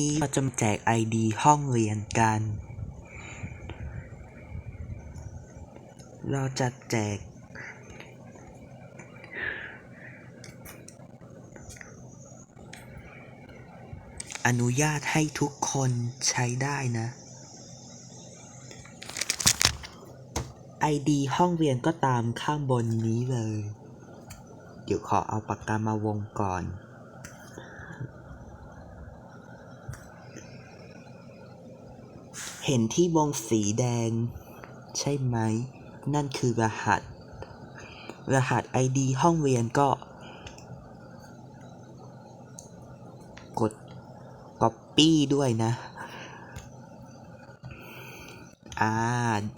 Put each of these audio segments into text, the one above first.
นี้เราจะแจก ID ห้องเรียนกัน เราจะแจก อนุญาตให้ทุกคนใช้ได้นะ ID ห้องเรียนก็ตามข้างบนนี้เลย เดี๋ยวขอเอาปากกามาวงก่อน เห็นที่วงสีแดง ใช่ไหม นั่นคือรหัส รหัส ID ห้องเรียนก็ กด Copy ด้วยนะ อ่า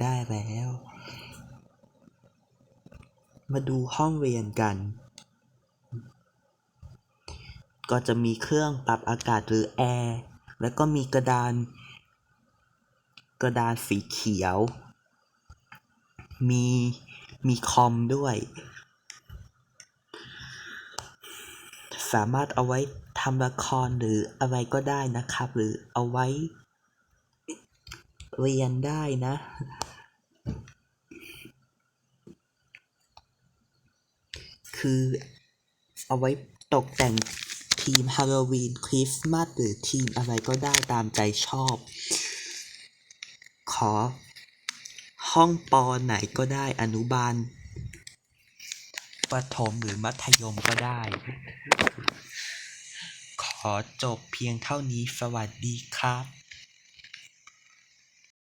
ได้แล้ว มาดูห้องเรียนกัน ก็จะมีเครื่องปรับอากาศหรือแอร์ แล้วก็มีกระดาน กระดานสีเขียว มีมีคอมด้วย สามารถเอาไว้ทำละครหรืออะไรก็ได้นะครับ หรือเอาไว้ เรียนได้นะคือเอาไว้ตกแต่งทีมฮาโลวีนคริสต์มาสหรือทีมอะไรก็ได้ตามใจชอบ อ ห้องปอไหนก็ได้อนุบาลประถมหรือมัธยมก็ได้ ขอจบเพียงเท่านี้สวัสดีครับ